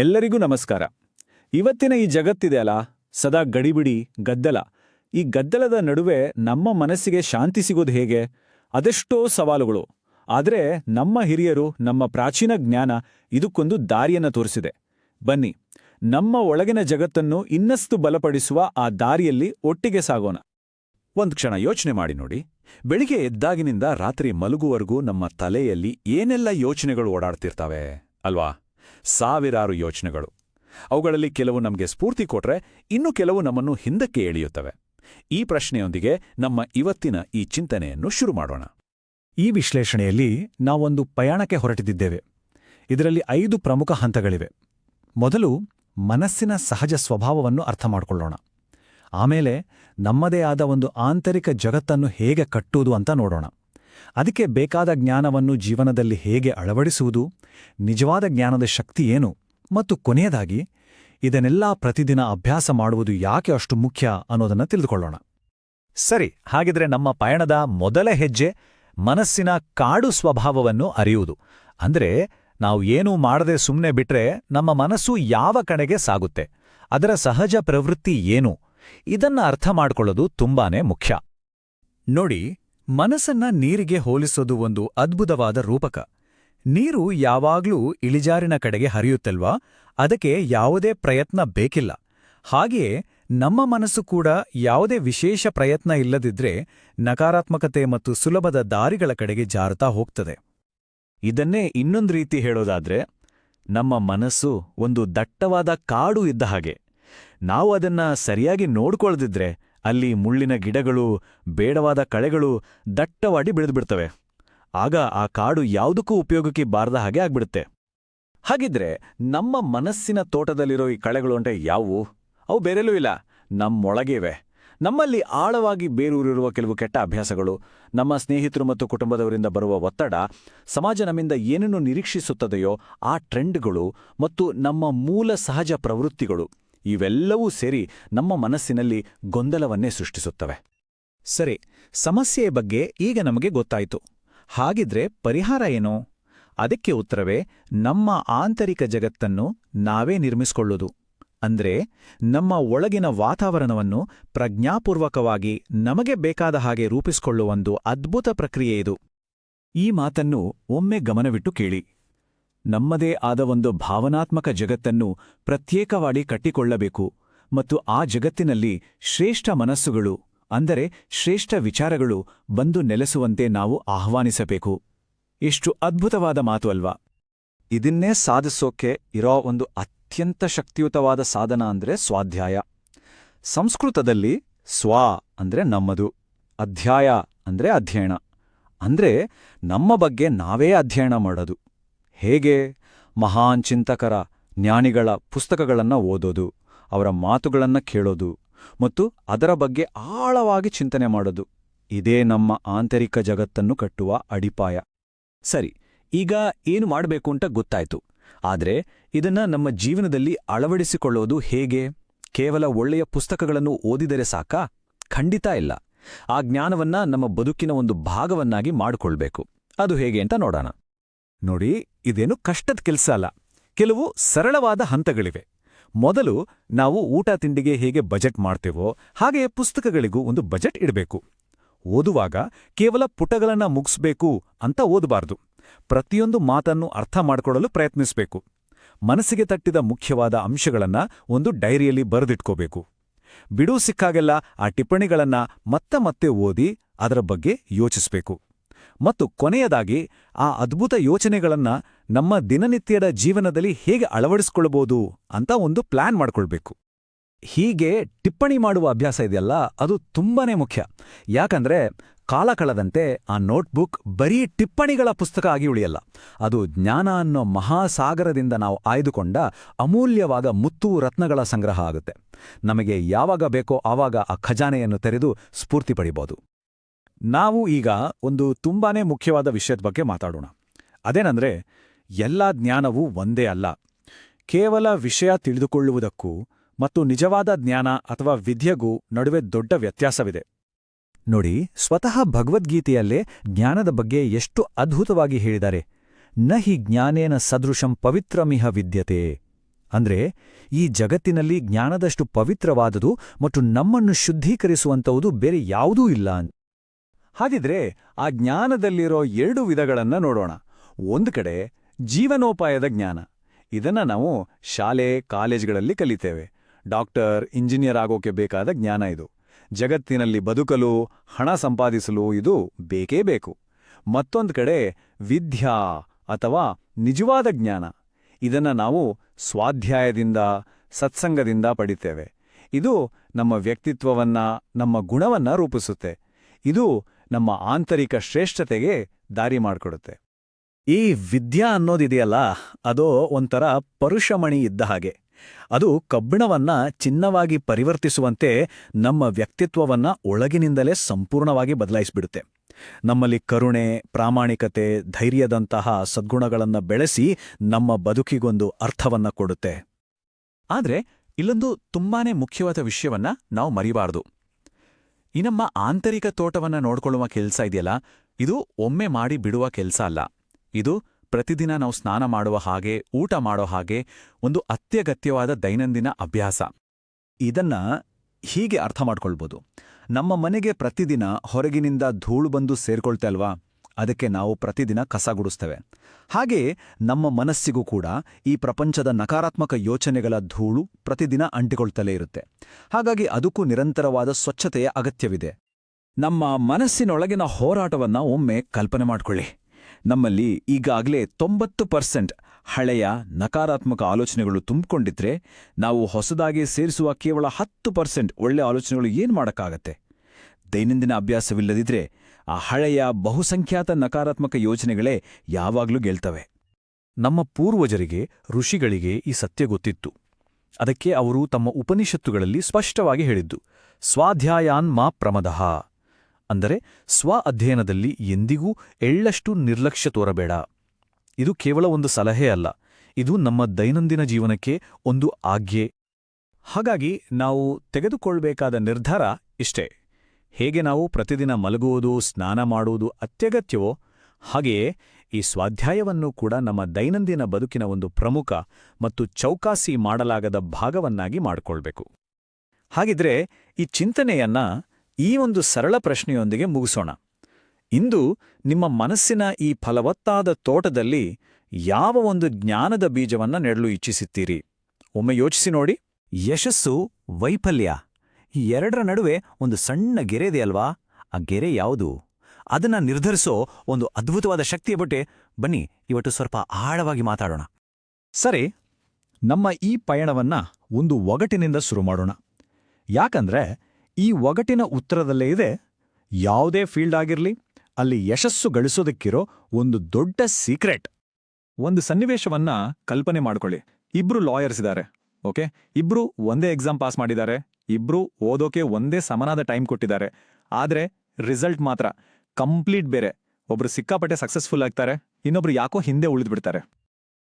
ಎಲ್ಲರಿಗೂ ನಮಸ್ಕಾರ. ಇವತ್ತಿನ ಈ ಜಗತ್ತಿದೆ ಅಲ್ಲ ಸದಾ ಗಡಿಬಿಡಿ, ಗದ್ದಲ. ಈ ಗದ್ದಲದ ನಡುವೆ ನಮ್ಮ ಮನಸ್ಸಿಗೆ ಶಾಂತಿ ಸಿಗೋದು ಹೇಗೆ? ಅದೆಷ್ಟೋ ಸವಾಲುಗಳು. ಆದರೆ ನಮ್ಮ ಹಿರಿಯರು, ನಮ್ಮ ಪ್ರಾಚೀನ ಜ್ಞಾನ ಇದಕ್ಕೊಂದು ದಾರಿಯನ್ನ ತೋರಿಸಿದೆ. ಬನ್ನಿ, ನಮ್ಮ ಒಳಗಿನ ಜಗತ್ತನ್ನು ಇನ್ನಷ್ಟು ಬಲಪಡಿಸುವ ಆ ದಾರಿಯಲ್ಲಿ ಒಟ್ಟಿಗೆ ಸಾಗೋಣ. ಒಂದು ಕ್ಷಣ ಯೋಚನೆ ಮಾಡಿ ನೋಡಿ. ಬೆಳಿಗ್ಗೆ ಎದ್ದಾಗಿನಿಂದ ರಾತ್ರಿ ಮಲಗುವವರೆಗೂ ನಮ್ಮ ತಲೆಯಲ್ಲಿ ಏನೆಲ್ಲ ಯೋಚನೆಗಳು ಓಡಾಡ್ತಿರ್ತಾವೆ? ಅಲ್ವಾ? ಸಾವಿರಾರು ಯೋಚನೆಗಳು. ಅವುಗಳಲ್ಲಿ ಕೆಲವು ನಮಗೆ ಸ್ಫೂರ್ತಿ ಕೊಟ್ರೆ ಇನ್ನು ಕೆಲವು ನಮ್ಮನ್ನು ಹಿಂದಕ್ಕೆ ಎಳೆಯುತ್ತವೆ. ಈ ಪ್ರಶ್ನೆಯೊಂದಿಗೆ ನಮ್ಮ ಇವತ್ತಿನ ಈ ಚಿಂತನೆಯನ್ನು ಶುರು ಮಾಡೋಣ. ಈ ವಿಶ್ಲೇಷಣೆಯಲ್ಲಿ ನಾವೊಂದು ಪಯಣಕ್ಕೆ ಹೊರಟಿದ್ದೇವೆ ಇದರಲ್ಲಿ ಐದು ಪ್ರಮುಖ ಹಂತಗಳಿವೆ. ಮೊದಲು ಮನಸ್ಸಿನ ಸಹಜ ಸ್ವಭಾವವನ್ನು ಅರ್ಥ ಮಾಡಿಕೊಳ್ಳೋಣ. ಆಮೇಲೆ ನಮ್ಮದೇ ಆದ ಒಂದು ಆಂತರಿಕ ಜಗತ್ತನ್ನು ಹೇಗೆ ಕಟ್ಟುವುದು ಅಂತ ನೋಡೋಣ. ಅದಕ್ಕೆ ಬೇಕಾದ ಜ್ಞಾನವನ್ನು ಜೀವನದಲ್ಲಿ ಹೇಗೆ ಅಳವಡಿಸುವುದು, ನಿಜವಾದ ಜ್ಞಾನದ ಶಕ್ತಿ ಏನು, ಮತ್ತು ಕೊನೆಯದಾಗಿ, ಇದನ್ನೆಲ್ಲ ಪ್ರತಿದಿನ ಅಭ್ಯಾಸ ಮಾಡುವುದು ಯಾಕೆ ಅಷ್ಟು ಮುಖ್ಯ ಅನ್ನೋದನ್ನು ತಿಳಿದುಕೊಳ್ಳೋಣ. ಸರಿ, ಹಾಗಿದ್ರೆ ನಮ್ಮ ಪಯಣದ ಮೊದಲ ಹೆಜ್ಜೆ ಮನಸ್ಸಿನ ಕಾಡು ಸ್ವಭಾವವನ್ನು ಅರಿಯುವುದು. ಅಂದ್ರೆ, ನಾವು ಏನೂ ಮಾಡದೆ ಸುಮ್ಮನೆ ಬಿಟ್ರೆ ನಮ್ಮ ಮನಸ್ಸು ಯಾವ ಕಡೆಗೆ ಸಾಗುತ್ತೆ, ಅದರ ಸಹಜ ಪ್ರವೃತ್ತಿ ಏನು, ಇದನ್ನ ಅರ್ಥ ಮಾಡಿಕೊಳ್ಳೋದು ತುಂಬಾನೇ ಮುಖ್ಯ. ನೋಡಿ ಮನಸ್ಸನ್ನ ನೀರಿಗೆ ಹೋಲಿಸೋದು ಒಂದು ಅದ್ಭುತವಾದ ರೂಪಕ. ನೀರು ಯಾವಾಗ್ಲೂ ಇಳಿಜಾರಿನ ಕಡೆಗೆ ಹರಿಯುತ್ತಲ್ವಾ? ಅದಕ್ಕೆ ಯಾವುದೇ ಪ್ರಯತ್ನ ಬೇಕಿಲ್ಲ. ಹಾಗೆಯೇ ನಮ್ಮ ಮನಸ್ಸು ಕೂಡ ಯಾವುದೇ ವಿಶೇಷ ಪ್ರಯತ್ನ ಇಲ್ಲದಿದ್ರೆ ನಕಾರಾತ್ಮಕತೆ ಮತ್ತು ಸುಲಭದ ದಾರಿಗಳ ಕಡೆಗೆ ಜಾರುತ್ತಾ ಹೋಗ್ತದೆ. ಇದನ್ನೇ ಇನ್ನೊಂದು ರೀತಿ ಹೇಳೋದಾದ್ರೆ, ನಮ್ಮ ಮನಸ್ಸು ಒಂದು ದಟ್ಟವಾದ ಕಾಡು ಇದ್ದ ಹಾಗೆ. ನಾವು ಅದನ್ನ ಸರಿಯಾಗಿ ನೋಡ್ಕೊಳ್ದಿದ್ರೆ ಅಲ್ಲಿ ಮುಳ್ಳಿನ ಗಿಡಗಳು, ಬೇಡವಾದ ಕಳೆಗಳು ದಟ್ಟವಾಡಿ ಬೆಳೆದುಬಿಡ್ತವೆ. ಆಗ ಆ ಕಾಡು ಯಾವುದಕ್ಕೂ ಉಪಯೋಗಕ್ಕೆ ಬಾರದ ಹಾಗೆ ಆಗ್ಬಿಡುತ್ತೆ. ಹಾಗಿದ್ರೆ ನಮ್ಮ ಮನಸ್ಸಿನ ತೋಟದಲ್ಲಿರೋ ಈ ಕಳೆಗಳು ಅಂಟೆ ಯಾವುವು? ಅವು ಬೇರೆಲ್ಲೂ ಇಲ್ಲ. ನಮ್ಮೊಳಗೆ ಇವೆ ನಮ್ಮಲ್ಲಿ ಆಳವಾಗಿ ಬೇರೂರಿರುವ ಕೆಲವು ಕೆಟ್ಟ ಅಭ್ಯಾಸಗಳು. ನಮ್ಮ ಸ್ನೇಹಿತರು ಮತ್ತು ಕುಟುಂಬದವರಿಂದ ಬರುವ ಒತ್ತಡ, ಸಮಾಜ ನಮ್ಮಿಂದ ಏನನ್ನು ನಿರೀಕ್ಷಿಸುತ್ತದೆಯೋ ಆ ಟ್ರೆಂಡ್ಗಳು ಮತ್ತು ನಮ್ಮ ಮೂಲ ಸಹಜ ಪ್ರವೃತ್ತಿಗಳು. ಇವೆಲ್ಲವೂ ಸೇರಿ ನಮ್ಮ ಮನಸ್ಸಿನಲ್ಲಿ ಗೊಂದಲವನ್ನೇ ಸೃಷ್ಟಿಸುತ್ತವೆ. ಸರಿ ಸಮಸ್ಯೆಯ ಬಗ್ಗೆ ಈಗ ನಮಗೆ ಗೊತ್ತಾಯಿತು. ಹಾಗಿದ್ರೆ ಪರಿಹಾರ ಏನು? ಅದಕ್ಕೆ ಉತ್ತರವೇ, ನಮ್ಮ ಆಂತರಿಕ ಜಗತ್ತನ್ನು ನಾವೇ ನಿರ್ಮಿಸಿಕೊಳ್ಳುವುದು ಅಂದ್ರೆ, ನಮ್ಮ ಒಳಗಿನ ವಾತಾವರಣವನ್ನು ಪ್ರಜ್ಞಾಪೂರ್ವಕವಾಗಿ ನಮಗೆ ಬೇಕಾದ ಹಾಗೆ ರೂಪಿಸಿಕೊಳ್ಳುವ ಒಂದು ಅದ್ಭುತ ಪ್ರಕ್ರಿಯೆ ಇದು. ಈ ಮಾತನ್ನು ಒಮ್ಮೆ ಗಮನವಿಟ್ಟು ಕೇಳಿ. ನಮ್ಮದೇ ಆದ ಒಂದು ಭಾವನಾತ್ಮಕ ಜಗತ್ತನ್ನು ಪ್ರತ್ಯೇಕವಾಗಿ ಕಟ್ಟಿಕೊಳ್ಳಬೇಕು ಮತ್ತು ಆ ಜಗತ್ತಿನಲ್ಲಿ ಶ್ರೇಷ್ಠ ಮನಸ್ಸುಗಳು, ಅಂದರೆ ಶ್ರೇಷ್ಠ ವಿಚಾರಗಳು ಬಂದು ನೆಲೆಸುವಂತೆ ನಾವು ಆಹ್ವಾನಿಸಬೇಕು. ಎಷ್ಟು ಅದ್ಭುತವಾದ ಮಾತು ಅಲ್ವಾ? ಇದನ್ನೇ ಸಾಧಿಸೋಕೆ ಇರೋ ಒಂದು ಅತ್ಯಂತ ಶಕ್ತಿಯುತವಾದ ಸಾಧನ ಅಂದ್ರೆ ಸ್ವಾಧ್ಯಾಯ. ಸಂಸ್ಕೃತದಲ್ಲಿ ಸ್ವ ಅಂದ್ರೆ ನಮ್ಮದು, ಅಧ್ಯಾಯ ಅಂದ್ರೆ ಅಧ್ಯಯನ. ಅಂದ್ರೆ ನಮ್ಮ ಬಗ್ಗೆ ನಾವೇ ಅಧ್ಯಯನ ಮಾಡೋದು. ಹೇಗೆ ಮಹಾನ್ ಚಿಂತಕರ ಜ್ಞಾನಿಗಳ ಪುಸ್ತಕಗಳನ್ನು ಓದೋದು, ಅವರ ಮಾತುಗಳನ್ನು ಕೇಳೋದು ಮತ್ತು ಅದರ ಬಗ್ಗೆ ಆಳವಾಗಿ ಚಿಂತನೆ ಮಾಡೋದು. ಇದೇ ನಮ್ಮ ಆಂತರಿಕ ಜಗತ್ತನ್ನು ಕಟ್ಟುವ ಅಡಿಪಾಯ. ಸರಿ, ಈಗ ಏನು ಮಾಡಬೇಕು ಅಂತ ಗೊತ್ತಾಯ್ತು. ಆದರೆ ಇದನ್ನ ನಮ್ಮ ಜೀವನದಲ್ಲಿ ಅಳವಡಿಸಿಕೊಳ್ಳೋದು ಹೇಗೆ? ಕೇವಲ ಒಳ್ಳೆಯ ಪುಸ್ತಕಗಳನ್ನು ಓದಿದರೆ ಸಾಕಾ? ಖಂಡಿತ ಇಲ್ಲ. ಆ ಜ್ಞಾನವನ್ನ ನಮ್ಮ ಬದುಕಿನ ಒಂದು ಭಾಗವನ್ನಾಗಿ ಮಾಡಿಕೊಳ್ಬೇಕು. ಅದು ಹೇಗೆ ಅಂತ ನೋಡೋಣ. ನೋಡಿ ಇದೇನು ಕಷ್ಟದ ಕೆಲಸ ಅಲ್ಲ. ಕೆಲವು ಸರಳವಾದ ಹಂತಗಳಿವೆ. ಮೊದಲು ನಾವು ಊಟ ತಿಂಡಿಗೆ ಹೇಗೆ ಬಜೆಟ್ ಮಾಡ್ತೇವೋ ಹಾಗೆಯೇ ಪುಸ್ತಕಗಳಿಗೂ ಒಂದು ಬಜೆಟ್ ಇಡಬೇಕು. ಓದುವಾಗ ಕೇವಲ ಪುಟಗಳನ್ನು ಮುಗಿಸ್ಬೇಕು ಅಂತ ಓದಬಾರ್ದು. ಪ್ರತಿಯೊಂದು ಮಾತನ್ನು ಅರ್ಥ ಮಾಡಿಕೊಳ್ಳಲು ಪ್ರಯತ್ನಿಸಬೇಕು. ಮನಸ್ಸಿಗೆ ತಟ್ಟಿದ ಮುಖ್ಯವಾದ ಅಂಶಗಳನ್ನ ಒಂದು ಡೈರಿಯಲ್ಲಿ ಬರೆದಿಟ್ಕೋಬೇಕು. ಬಿಡು ಸಿಕ್ಕಾಗೆಲ್ಲ ಆ ಟಿಪ್ಪಣಿಗಳನ್ನ ಮತ್ತೆ ಮತ್ತೆ ಓದಿ ಅದರ ಬಗ್ಗೆ ಯೋಚಿಸಬೇಕು. ಮತ್ತು ಕೊನೆಯದಾಗಿ ಆ ಅದ್ಭುತ ಯೋಚನೆಗಳನ್ನ ನಮ್ಮ ದಿನನಿತ್ಯದ ಜೀವನದಲ್ಲಿ ಹೇಗೆ ಅಳವಡಿಸ್ಕೊಳ್ಬೋದು ಅಂತ ಒಂದು ಪ್ಲಾನ್ ಮಾಡ್ಕೊಳ್ಬೇಕು. ಹೀಗೆ ಟಿಪ್ಪಣಿ ಮಾಡುವ ಅಭ್ಯಾಸ ಇದೆಯಲ್ಲ, ಅದು ತುಂಬಾನೇ ಮುಖ್ಯ. ಯಾಕಂದ್ರೆ ಕಾಲ ಕಳೆದಂತೆ ಆ ನೋಟ್ಬುಕ್ ಬರೀ ಟಿಪ್ಪಣಿಗಳ ಪುಸ್ತಕ ಆಗಿ ಉಳಿಯಲ್ಲ. ಅದು ಜ್ಞಾನ ಅನ್ನೋ ಮಹಾಸಾಗರದಿಂದ ನಾವು ಆಯ್ದುಕೊಂಡ ಅಮೂಲ್ಯವಾದ ಮುತ್ತು ರತ್ನಗಳ ಸಂಗ್ರಹ ಆಗುತ್ತೆ. ನಮಗೆ ಯಾವಾಗ ಬೇಕೋ ಆವಾಗ ಆ ಖಜಾನೆಯನ್ನು ತೆರೆದು ಸ್ಫೂರ್ತಿ ಪಡಿಬೋದು. ನಾವು ಈಗ ಒಂದು ತುಂಬಾನೇ ಮುಖ್ಯವಾದ ವಿಷಯದ ಬಗ್ಗೆ ಮಾತಾಡೋಣ. ಅದೇನಂದ್ರೆ, ಎಲ್ಲಾ ಜ್ಞಾನವೂ ಒಂದೇ ಅಲ್ಲ. ಕೇವಲ ವಿಷಯ ತಿಳಿದುಕೊಳ್ಳುವುದಕ್ಕೂ ಮತ್ತು ನಿಜವಾದ ಜ್ಞಾನ ಅಥವಾ ವಿದ್ಯೆಗೂ ನಡುವೆ ದೊಡ್ಡ ವ್ಯತ್ಯಾಸವಿದೆ. ನೋಡಿ, ಸ್ವತಃ ಭಗವದ್ಗೀತೆಯಲ್ಲೇ ಜ್ಞಾನದ ಬಗ್ಗೆ ಎಷ್ಟು ಅದ್ಭುತವಾಗಿ ಹೇಳಿದ್ದಾರೆ. ನ ಹಿ ಜ್ಞಾನೇನ ಸದೃಶಂ ಪವಿತ್ರಮಿಹ ವಿದ್ಯತೆ. ಅಂದ್ರೆ, ಈ ಜಗತ್ತಿನಲ್ಲಿ ಜ್ಞಾನದಷ್ಟು ಪವಿತ್ರವಾದುದು ಮತ್ತು ನಮ್ಮನ್ನು ಶುದ್ಧೀಕರಿಸುವಂಥವುದು ಬೇರೆ ಯಾವುದೂ ಇಲ್ಲ ಹಾಗಿದ್ರೆ ಆ ಜ್ಞಾನದಲ್ಲಿರೋ ಎರಡು ವಿಧಗಳನ್ನ ನೋಡೋಣ. ಒಂದು ಕಡೆ ಜೀವನೋಪಾಯದ ಜ್ಞಾನ. ಇದನ್ನ ನಾವು ಶಾಲೆ, ಕಾಲೇಜ್ಗಳಲ್ಲಿ ಕಲಿತೇವೆ. ಡಾಕ್ಟರ್, ಇಂಜಿನಿಯರ್ ಆಗೋಕೆ ಬೇಕಾದ ಜ್ಞಾನ ಇದು. ಜಗತ್ತಿನಲ್ಲಿ ಬದುಕಲು, ಹಣ ಸಂಪಾದಿಸಲು ಇದು ಬೇಕೇ ಬೇಕು. ಮತ್ತೊಂದು ಕಡೆ ವಿದ್ಯಾ ಅಥವಾ ನಿಜವಾದ ಜ್ಞಾನ. ಇದನ್ನ ನಾವು ಸ್ವಾಧ್ಯಾಯದಿಂದ, ಸತ್ಸಂಗದಿಂದ ಪಡಿತೇವೆ. ಇದು ನಮ್ಮ ವ್ಯಕ್ತಿತ್ವವನ್ನ, ನಮ್ಮ ಗುಣವನ್ನ ರೂಪಿಸುತ್ತೆ. ಇದು ನಮ್ಮ ಆಂತರಿಕ ಶ್ರೇಷ್ಠತೆಗೆ ದಾರಿ ಮಾಡಿಕೊಡುತ್ತೆ. ಈ ವಿದ್ಯಾ ಅನ್ನೋದಿದೆಯಲ್ಲ, ಅದು ಒಂಥರ ಪರುಷಮಣಿ ಇದ್ದ ಹಾಗೆ. ಅದು ಕಬ್ಬಿಣವನ್ನ ಚಿನ್ನವಾಗಿ ಪರಿವರ್ತಿಸುವಂತೆ ನಮ್ಮ ವ್ಯಕ್ತಿತ್ವವನ್ನ ಒಳಗಿನಿಂದಲೇ ಸಂಪೂರ್ಣವಾಗಿ ಬದಲಾಯಿಸಿಬಿಡುತ್ತೆ. ನಮ್ಮಲ್ಲಿ ಕರುಣೆ, ಪ್ರಾಮಾಣಿಕತೆ, ಧೈರ್ಯದಂತಹ ಸದ್ಗುಣಗಳನ್ನ ಬೆಳೆಸಿ ನಮ್ಮ ಬದುಕಿಗೊಂದು ಅರ್ಥವನ್ನ ಕೊಡುತ್ತೆ. ಆದ್ರೆ ಇಲ್ಲೊಂದು ತುಂಬಾನೇ ಮುಖ್ಯವಾದ ವಿಷಯವನ್ನ ನಾವು ಮರಿಬಾರದು. ಈ ನಮ್ಮ ಆಂತರಿಕ ತೋಟವನ್ನ ನೋಡ್ಕೊಳ್ಳುವ ಕೆಲ್ಸ ಇದೆಯಲ್ಲ, ಇದು ಒಮ್ಮೆ ಮಾಡಿ ಬಿಡುವ ಕೆಲ್ಸ ಅಲ್ಲ. ಇದು ಪ್ರತಿದಿನ ನಾವು ಸ್ನಾನ ಮಾಡುವ ಹಾಗೆ, ಊಟ ಮಾಡೋ ಹಾಗೆ ಒಂದು ಅತ್ಯಗತ್ಯವಾದ ದೈನಂದಿನ ಅಭ್ಯಾಸ. ಇದನ್ನ ಹೀಗೆ ಅರ್ಥ ಮಾಡ್ಕೊಳ್ಬೋದು. ನಮ್ಮ ಮನೆಗೆ ಪ್ರತಿದಿನ ಹೊರಗಿನಿಂದ ಧೂಳು ಬಂದು ಸೇರ್ಕೊಳ್ತೆ ಅಲ್ವಾ? ಅದಕ್ಕೆ ನಾವು ಪ್ರತಿದಿನ ಕಸ ಗುಡಿಸ್ತೇವೆ. ಹಾಗೆ ನಮ್ಮ ಮನಸ್ಸಿಗೂ ಕೂಡ ಈ ಪ್ರಪಂಚದ ನಕಾರಾತ್ಮಕ ಯೋಚನೆಗಳ ಧೂಳು ಪ್ರತಿದಿನ ಅಂಟಿಕೊಳ್ತಲೇ ಇರುತ್ತೆ. ಹಾಗಾಗಿ ಅದಕ್ಕೂ ನಿರಂತರವಾದ ಸ್ವಚ್ಛತೆಯ ಅಗತ್ಯವಿದೆ. ನಮ್ಮ ಮನಸ್ಸಿನೊಳಗಿನ ಹೋರಾಟವನ್ನ ಒಮ್ಮೆ ಕಲ್ಪನೆ ಮಾಡಿಕೊಳ್ಳಿ. ನಮ್ಮಲ್ಲಿ ಈಗಾಗಲೇ ತೊಂಬತ್ತು ಪರ್ಸೆಂಟ್ ಹಳೆಯ ನಕಾರಾತ್ಮಕ ಆಲೋಚನೆಗಳು ತುಂಬಿಕೊಂಡಿದ್ರೆ ನಾವು ಹೊಸದಾಗಿ ಸೇರಿಸುವ ಕೇವಲ ಹತ್ತು ಪರ್ಸೆಂಟ್ ಒಳ್ಳೆ ಆಲೋಚನೆಗಳು ಏನು ಮಾಡೋಕ್ಕಾಗತ್ತೆ? ದೈನಂದಿನ ಅಭ್ಯಾಸವಿಲ್ಲದಿದ್ರೆ ಆ ಹಳೆಯ ಬಹುಸಂಖ್ಯಾತ ನಕಾರಾತ್ಮಕ ಯೋಚನೆಗಳೇ ಯಾವಾಗ್ಲೂ ಗೆಲ್ತವೆ. ನಮ್ಮ ಪೂರ್ವಜರಿಗೆ, ಋಷಿಗಳಿಗೆ ಈ ಸತ್ಯ ಗೊತ್ತಿತ್ತು. ಅದಕ್ಕೆ ಅವರು ತಮ್ಮ ಉಪನಿಷತ್ತುಗಳಲ್ಲಿ ಸ್ಪಷ್ಟವಾಗಿ ಹೇಳಿದ್ದು, ಸ್ವಾಧ್ಯಾಯಾನ್ ಮಾ ಪ್ರಮದಃ. ಅಂದರೆ ಸ್ವ ಅಧ್ಯಯನದಲ್ಲಿ ಎಂದಿಗೂ ಎಳ್ಳಷ್ಟು ನಿರ್ಲಕ್ಷ್ಯ ತೋರಬೇಡ. ಇದು ಕೇವಲ ಒಂದು ಸಲಹೆ ಅಲ್ಲ, ಇದು ನಮ್ಮ ದೈನಂದಿನ ಜೀವನಕ್ಕೆ ಒಂದು ಆಜ್ಞೆ. ಹಾಗಾಗಿ ನಾವು ತೆಗೆದುಕೊಳ್ಬೇಕಾದ ನಿರ್ಧಾರ ಇಷ್ಟೇ. ಹೇಗೆ ನಾವು ಪ್ರತಿದಿನ ಮಲಗುವುದು, ಸ್ನಾನ ಮಾಡುವುದು ಅತ್ಯಗತ್ಯವೋ, ಹಾಗೆಯೇ ಈ ಸ್ವಾಧ್ಯಾಯವನ್ನು ಕೂಡ ನಮ್ಮ ದೈನಂದಿನ ಬದುಕಿನ ಒಂದು ಪ್ರಮುಖ ಮತ್ತು ಚೌಕಾಸಿ ಮಾಡಲಾಗದ ಭಾಗವನ್ನಾಗಿ ಮಾಡಿಕೊಳ್ಬೇಕು. ಹಾಗಿದ್ರೆ ಈ ಚಿಂತನೆಯನ್ನ ಈ ಒಂದು ಸರಳ ಪ್ರಶ್ನೆಯೊಂದಿಗೆ ಮುಗಿಸೋಣ. ಇಂದು ನಿಮ್ಮ ಮನಸ್ಸಿನ ಈ ಫಲವತ್ತಾದ ತೋಟದಲ್ಲಿ ಯಾವ ಒಂದು ಜ್ಞಾನದ ಬೀಜವನ್ನ ನೆಡಲು ಇಚ್ಛಿಸುತ್ತೀರಿ? ಒಮ್ಮೆ ಯೋಚಿಸಿ ನೋಡಿ. ಯಶಸ್ಸು ವೈಫಲ್ಯ. ಈ ಎರಡರ ನಡುವೆ ಒಂದು ಸಣ್ಣ ಗೆರೆ ಇದೆಯಲ್ವಾ ಆ ಗೆರೆ ಯಾವುದು? ಅದನ್ನ ನಿರ್ಧರಿಸೋ ಒಂದು ಅದ್ಭುತವಾದ ಶಕ್ತಿಯ ಬಗ್ಗೆ ಬನ್ನಿ, ಇವತ್ತು ಸ್ವಲ್ಪ ಆಳವಾಗಿ ಮಾತಾಡೋಣ. ಸರಿ, ನಮ್ಮ ಈ ಪಯಣವನ್ನ ಒಂದು ಒಗಟಿನಿಂದ ಶುರು ಮಾಡೋಣ. ಯಾಕಂದ್ರೆ, ಈ ಒಗಟಿನ ಉತ್ತರದಲ್ಲೇ ಇದೆ, ಯಾವುದೇ ಫೀಲ್ಡ್ ಆಗಿರಲಿ, ಅಲ್ಲಿ ಯಶಸ್ಸು ಗಳಿಸೋದಕ್ಕಿರೋ ಒಂದು ದೊಡ್ಡ ಸೀಕ್ರೆಟ್. ಒಂದು ಸನ್ನಿವೇಶವನ್ನ ಕಲ್ಪನೆ ಮಾಡಿಕೊಳ್ಳಿ. ಇಬ್ರು ಲಾಯರ್ಸ್ ಇದ್ದಾರೆ. ಓಕೆ? ಇಬ್ರು ಒಂದೇ ಎಕ್ಸಾಮ್ ಪಾಸ್ ಮಾಡಿದ್ದಾರೆ. ಇಬ್ರು ಓದೋಕೆ ಒಂದೇ ಸಮನಾದ ಟೈಮ್ ಕೊಟ್ಟಿದ್ದಾರೆ. ಆದ್ರೆ ರಿಸಲ್ಟ್ ಮಾತ್ರ ಕಂಪ್ಲೀಟ್ ಬೇರೆ. ಒಬ್ರು ಸಿಕ್ಕಾಪಟ್ಟೆ ಸಕ್ಸಸ್ಫುಲ್ ಆಗ್ತಾರೆ, ಇನ್ನೊಬ್ರು ಯಾಕೋ ಹಿಂದೆ ಉಳಿದ್ಬಿಡ್ತಾರೆ.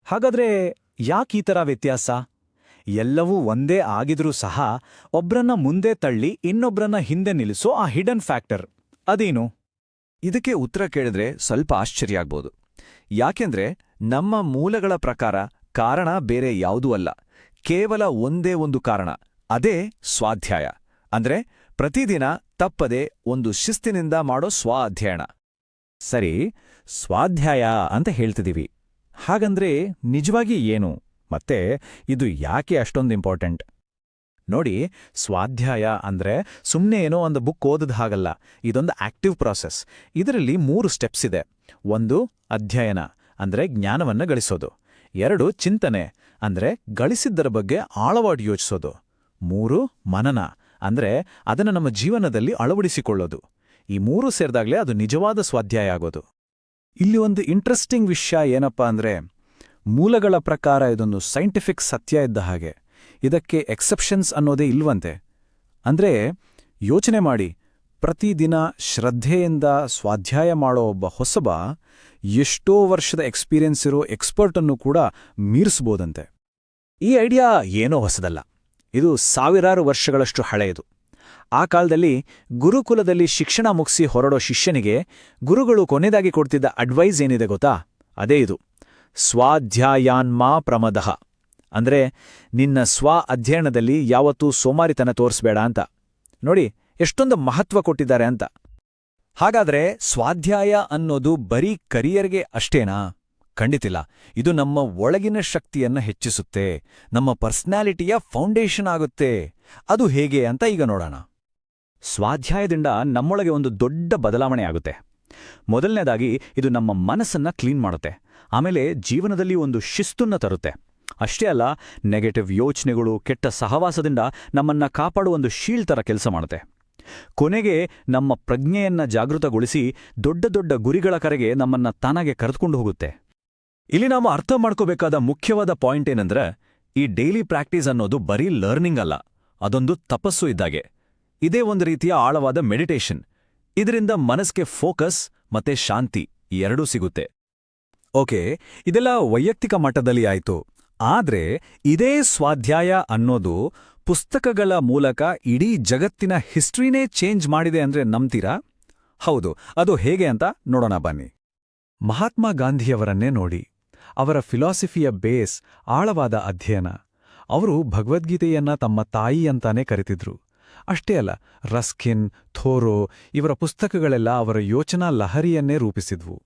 ಹಾಗಾದ್ರೆ ಯಾಕೆ ಈ ಥರ ವ್ಯತ್ಯಾಸ? ಎಲ್ಲವೂ ಒಂದೇ ಆಗಿದ್ರೂ ಸಹ ಒಬ್ರನ್ನ ಮುಂದೆ ತಳ್ಳಿ ಇನ್ನೊಬ್ರನ್ನ ಹಿಂದೆ ನಿಲ್ಲಿಸೋ ಆ ಹಿಡನ್ ಫ್ಯಾಕ್ಟರ್ ಅದೇನು? ಇದಕ್ಕೆ ಉತ್ತರ ಕೇಳಿದ್ರೆ ಸ್ವಲ್ಪ ಆಶ್ಚರ್ಯ ಆಗ್ಬೋದು. ಯಾಕೆಂದ್ರೆ ನಮ್ಮ ಮೂಲಗಳ ಪ್ರಕಾರ ಕಾರಣ ಬೇರೆ ಯಾವುದೂ ಅಲ್ಲ. ಕೇವಲ ಒಂದೇ ಒಂದು ಕಾರಣ, ಅದೇ ಸ್ವಾಧ್ಯಾಯ. ಅಂದ್ರೆ ಪ್ರತಿದಿನ ತಪ್ಪದೆ ಒಂದು ಶಿಸ್ತಿನಿಂದ ಮಾಡೋ ಸ್ವಾಧ್ಯಯನ ಸರಿ, ಸ್ವಾಧ್ಯಾಯ ಅಂತ ಹೇಳ್ತಿದೀವಿ. ಹಾಗಂದ್ರೆ ನಿಜವಾಗಿ ಏನು? ಮತ್ತೆ ಇದು ಯಾಕೆ ಅಷ್ಟೊಂದು ಇಂಪಾರ್ಟೆಂಟ್? ನೋಡಿ, ಸ್ವಾಧ್ಯಾಯ ಅಂದ್ರೆ ಸುಮ್ಮನೆ ಏನೋ ಒಂದು ಬುಕ್ ಓದದ ಹಾಗಲ್ಲ, ಇದೊಂದು ಆಕ್ಟಿವ್ ಪ್ರಾಸೆಸ್. ಇದರಲ್ಲಿ ಮೂರು ಸ್ಟೆಪ್ಸ್ ಇದೆ. ಒಂದು, ಅಧ್ಯಯನ, ಅಂದ್ರೆ ಜ್ಞಾನವನ್ನ ಗಳಿಸೋದು. ಎರಡು ಚಿಂತನೆ. ಅಂದ್ರೆ ಗಳಿಸಿದ್ದರ ಬಗ್ಗೆ ಆಳವಾಗಿ ಯೋಚಿಸೋದು. ಮೂರು ಮನನ. ಅಂದ್ರೆ ಅದನ್ನು ನಮ್ಮ ಜೀವನದಲ್ಲಿ ಅಳವಡಿಸಿಕೊಳ್ಳೋದು. ಈ ಮೂರು ಸೇರಿದಾಗಲೇ ಅದು ನಿಜವಾದ ಸ್ವಾಧ್ಯಾಯ ಆಗೋದು. ಇಲ್ಲಿ ಒಂದು ಇಂಟ್ರೆಸ್ಟಿಂಗ್ ವಿಷಯ ಏನಪ್ಪಾ ಅಂದ್ರೆ, ಮೂಲಗಳ ಪ್ರಕಾರ ಇದೊಂದು ಸೈಂಟಿಫಿಕ್ ಸತ್ಯ ಇದ್ದ ಹಾಗೆ. ಇದಕ್ಕೆ ಎಕ್ಸೆಪ್ಷನ್ಸ್ ಅನ್ನೋದೇ ಇಲ್ವಂತೆ. ಅಂದ್ರೆ ಯೋಚನೆ ಮಾಡಿ ಪ್ರತಿದಿನ ಶ್ರದ್ಧೆಯಿಂದ ಸ್ವಾಧ್ಯಾಯ ಮಾಡೋ ಒಬ್ಬ ಹೊಸಬ ಎಷ್ಟೋ ವರ್ಷದ ಎಕ್ಸ್ಪೀರಿಯನ್ಸ್ ಇರೋ ಎಕ್ಸ್ಪರ್ಟನ್ನು ಕೂಡ ಮೀರಿಸ್ಬೋದಂತೆ. ಈ ಐಡಿಯಾ ಏನೋ ಹೊಸದಲ್ಲ. ಇದು ಸಾವಿರಾರು ವರ್ಷಗಳಷ್ಟು ಹಳೆಯದು. ಆ ಕಾಲದಲ್ಲಿ ಗುರುಕುಲದಲ್ಲಿ ಶಿಕ್ಷಣ ಮುಗಿಸಿ ಹೊರಡೋ ಶಿಷ್ಯನಿಗೆ ಗುರುಗಳು ಕೊನೆದಾಗಿ ಕೊಡ್ತಿದ್ದ ಅಡ್ವೈಸ್ ಏನಿದೆ ಗೊತ್ತಾ? ಅದೇ ಇದು. ಸ್ವಾಧ್ಯಾಯಾನ್ಮಾ ಪ್ರಮದಃ. ಅಂದ್ರೆ ನಿನ್ನ ಸ್ವ ಅಧ್ಯಯನದಲ್ಲಿ ಯಾವತ್ತೂ ಸೋಮಾರಿತನ ತೋರಿಸ್ಬೇಡ ಅಂತ. ನೋಡಿ ಎಷ್ಟೊಂದು ಮಹತ್ವ ಕೊಟ್ಟಿದ್ದಾರೆ ಅಂತ. ಹಾಗಾದ್ರೆ ಸ್ವಾಧ್ಯಾಯ ಅನ್ನೋದು ಬರೀ ಕರಿಯರ್ಗೆ ಅಷ್ಟೇನಾ? ಖಂಡಿತಿಲ್ಲ. ಇದು ನಮ್ಮ ಒಳಗಿನ ಶಕ್ತಿಯನ್ನ ಹೆಚ್ಚಿಸುತ್ತೆ. ನಮ್ಮ ಪರ್ಸನಾಲಿಟಿಯ ಫೌಂಡೇಶನ್ ಆಗುತ್ತೆ. ಅದು ಹೇಗೆ ಅಂತ ಈಗ ನೋಡೋಣ. ಸ್ವಾಧ್ಯಾಯದಿಂದ ನಮ್ಮೊಳಗೆ ಒಂದು ದೊಡ್ಡ ಬದಲಾವಣೆ ಆಗುತ್ತೆ. ಮೊದಲನೇದಾಗಿ ಇದು ನಮ್ಮ ಮನಸ್ಸನ್ನ ಕ್ಲೀನ್ ಮಾಡುತ್ತೆ. ಆಮೇಲೆ ಜೀವನದಲ್ಲಿ ಒಂದು ಶಿಸ್ತನ್ನು ತರುತ್ತೆ. ಅಷ್ಟೇ ಅಲ್ಲ, ನೆಗೆಟಿವ್ ಯೋಚನೆಗಳು, ಕೆಟ್ಟ ಸಹವಾಸದಿಂದ ನಮ್ಮನ್ನ ಕಾಪಾಡುವ ಒಂದು ಶೀಲ್ ಥರ ಕೆಲಸ ಮಾಡುತ್ತೆ. ಕೊನೆಗೆ ನಮ್ಮ ಪ್ರಜ್ಞೆಯನ್ನ ಜಾಗೃತಗೊಳಿಸಿ ದೊಡ್ಡ ದೊಡ್ಡ ಗುರಿಗಳ ಕರೆಗೆ ನಮ್ಮನ್ನ ತಾನಾಗೆ ಕರೆದುಕೊಂಡು ಹೋಗುತ್ತೆ. ಇಲ್ಲಿ ನಾವು ಅರ್ಥ ಮಾಡ್ಕೋಬೇಕಾದ ಮುಖ್ಯವಾದ ಪಾಯಿಂಟ್ ಏನಂದ್ರೆ, ಈ ಡೈಲಿ ಪ್ರಾಕ್ಟೀಸ್ ಅನ್ನೋದು ಬರೀ ಲರ್ನಿಂಗ್ ಅಲ್ಲ, ಅದೊಂದು ತಪಸ್ಸು ಇದ್ದಾಗೆ. ಇದೇ ಒಂದು ರೀತಿಯ ಆಳವಾದ ಮೆಡಿಟೇಷನ್. ಇದರಿಂದ ಮನಸ್ಗೆ ಫೋಕಸ್ ಮತ್ತೆ ಶಾಂತಿ ಎರಡೂ ಸಿಗುತ್ತೆ. ಓಕೆ, ಇದೆಲ್ಲ ವೈಯಕ್ತಿಕ ಮಟ್ಟದಲ್ಲಿ ಆಯಿತು. ಆದ್ರೆ ಇದೇ ಸ್ವಾಧ್ಯಾಯ ಅನ್ನೋದು ಪುಸ್ತಕಗಳ ಮೂಲಕ ಇಡೀ ಜಗತ್ತಿನ ಹಿಸ್ಟ್ರಿನೇ ಚೇಂಜ್ ಮಾಡಿದೆ ಅಂದ್ರೆ ನಂಬ್ತೀರಾ? ಹೌದು, ಅದು ಹೇಗೆ ಅಂತ ನೋಡೋಣ ಬನ್ನಿ. ಮಹಾತ್ಮ ಗಾಂಧಿಯವರನ್ನೇ ನೋಡಿ. ಅವರ ಫಿಲಾಸಫಿಯ ಬೇಸ್ ಆಳವಾದ ಅಧ್ಯಯನ. ಅವರು ಭಗವದ್ಗೀತೆಯನ್ನ ತಮ್ಮ ತಾಯಿ ಅಂತಾನೆ ಕರೆತಿದ್ರು. ಅಷ್ಟೇ ಅಲ್ಲ, ರಸ್ಕಿನ್, ಥೋರೋ ಇವರ ಪುಸ್ತಕಗಳೆಲ್ಲ ಅವರ ಯೋಚನಾ ಲಹರಿಯನ್ನೇ ರೂಪಿಸಿದ್ವು.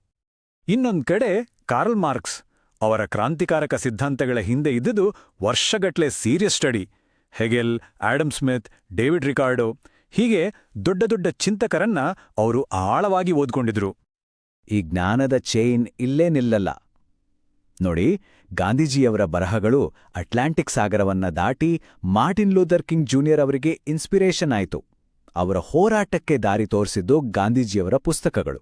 ಇನ್ನೊಂದ್ ಕಡೆ ಕಾರ್ಲ್ ಮಾರ್ಕ್ಸ್ ಅವರ ಕ್ರಾಂತಿಕಾರಕ ಸಿದ್ಧಾಂತಗಳ ಹಿಂದೆ ಇದ್ದುದು ವರ್ಷಗಟ್ಲೆ serious study. Hegel Adam Smith, David Ricardo ಹೀಗೆ ದೊಡ್ಡ ದೊಡ್ಡ ಚಿಂತಕರನ್ನ ಅವರು ಆಳವಾಗಿ ಓದ್ಕೊಂಡಿದ್ರು. ಈ ಜ್ಞಾನದ ಚೈನ್ ಇಲ್ಲೇ ನಿಲ್ಲಲ್ಲ. ನೋಡಿ, ಗಾಂಧೀಜಿಯವರ ಬರಹಗಳು ಅಟ್ಲಾಂಟಿಕ್ ಸಾಗರವನ್ನ ದಾಟಿ ಮಾರ್ಟಿನ್ ಲೂಥರ್ ಕಿಂಗ್ ಜೂನಿಯರ್ ಅವರಿಗೆ ಇನ್ಸ್ಪಿರೇಷನ್ ಆಯಿತು. ಅವರ ಹೋರಾಟಕ್ಕೆ ದಾರಿ ತೋರಿಸಿದ್ದು ಗಾಂಧೀಜಿಯವರ ಪುಸ್ತಕಗಳು.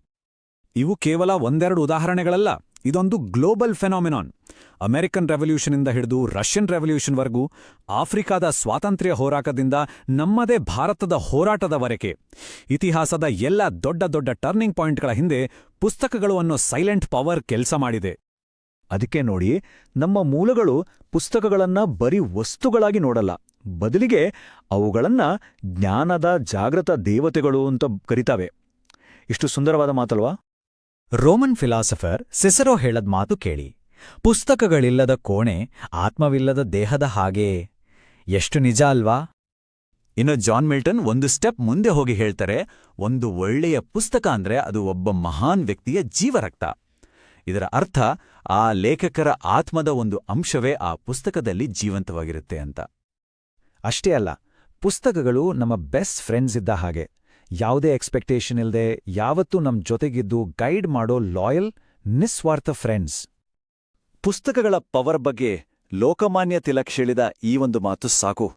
ಇವು ಕೇವಲ ಒಂದೆರಡು ಉದಾಹರಣೆಗಳಲ್ಲ. ಇದೊಂದು ಗ್ಲೋಬಲ್ ಫೆನಾಮಿನಾನ್. ಅಮೆರಿಕನ್ ರೆವಲ್ಯೂಷನ್ನಿಂದ ಹಿಡಿದು ರಷ್ಯನ್ ರೆವಲ್ಯೂಷನ್ವರೆಗೂ ಆಫ್ರಿಕಾದ ಸ್ವಾತಂತ್ರ್ಯ ಹೋರಾಟದಿಂದ ನಮ್ಮದೇ ಭಾರತದ ಹೋರಾಟದವರೆಗೆ ಇತಿಹಾಸದ ಎಲ್ಲ ದೊಡ್ಡ ದೊಡ್ಡ ಟರ್ನಿಂಗ್ ಪಾಯಿಂಟ್ಗಳ ಹಿಂದೆ ಪುಸ್ತಕಗಳು ಅನ್ನೋ ಸೈಲೆಂಟ್ ಪವರ್ ಕೆಲಸ ಮಾಡಿದೆ. ಅದಕ್ಕೆ ನೋಡಿ ನಮ್ಮ ಮೂಲಗಳು ಪುಸ್ತಕಗಳನ್ನ ಬರೀ ವಸ್ತುಗಳಾಗಿ ನೋಡಲ್ಲ. ಬದಲಿಗೆ ಅವುಗಳನ್ನ ಜ್ಞಾನದ ಜಾಗೃತ ದೇವತೆಗಳು ಅಂತ ಕರಿತಾವೆ. ಇಷ್ಟು ಸುಂದರವಾದ ಮಾತಲ್ವಾ? ರೋಮನ್ ಫಿಲಾಸಫರ್ ಸಿಸರೋ ಹೇಳದ್ ಮಾತು ಕೇಳಿ. ಪುಸ್ತಕಗಳಿಲ್ಲದ ಕೋಣೆ, ಆತ್ಮವಿಲ್ಲದ ದೇಹದ ಹಾಗೇ. ಎಷ್ಟು ನಿಜ ಅಲ್ವಾ? ಇನ್ನು ಜಾನ್ ಮಿಲ್ಟನ್ ಒಂದು ಸ್ಟೆಪ್ ಮುಂದೆ ಹೋಗಿ ಹೇಳ್ತಾರೆ, ಒಂದು ಒಳ್ಳೆಯ ಪುಸ್ತಕ ಅಂದ್ರೆ ಅದು ಒಬ್ಬ ಮಹಾನ್ ವ್ಯಕ್ತಿಯ ಜೀವರಕ್ತ. ಇದರ ಅರ್ಥ, ಆ ಲೇಖಕರ ಆತ್ಮದ ಒಂದು ಅಂಶವೇ ಆ ಪುಸ್ತಕದಲ್ಲಿ ಜೀವಂತವಾಗಿರುತ್ತೆ ಅಂತ. ಅಷ್ಟೇ ಅಲ್ಲ, ಪುಸ್ತಕಗಳು ನಮ್ಮ ಬೆಸ್ಟ್ ಫ್ರೆಂಡ್ಸ್ ಇದ್ದ ಹಾಗೆ. ಯಾವುದೇ ಎಕ್ಸ್ಪೆಕ್ಟೇಷನ್ ಇಲ್ಲದೆ ಯಾವತ್ತೂ ನಮ್ ಜೊತೆಗಿದ್ದು ಗೈಡ್ ಮಾಡೋ ಲಾಯಲ್ ನಿಸ್ವಾರ್ಥ ಫ್ರೆಂಡ್ಸ್ ಪುಸ್ತಕಗಳ ಪವರ್ ಬಗ್ಗೆ ಲೋಕಮಾನ್ಯ ತಿಲಕ್ ಹೇಳಿದ ಈ ಒಂದು ಮಾತು ಸಾಕು.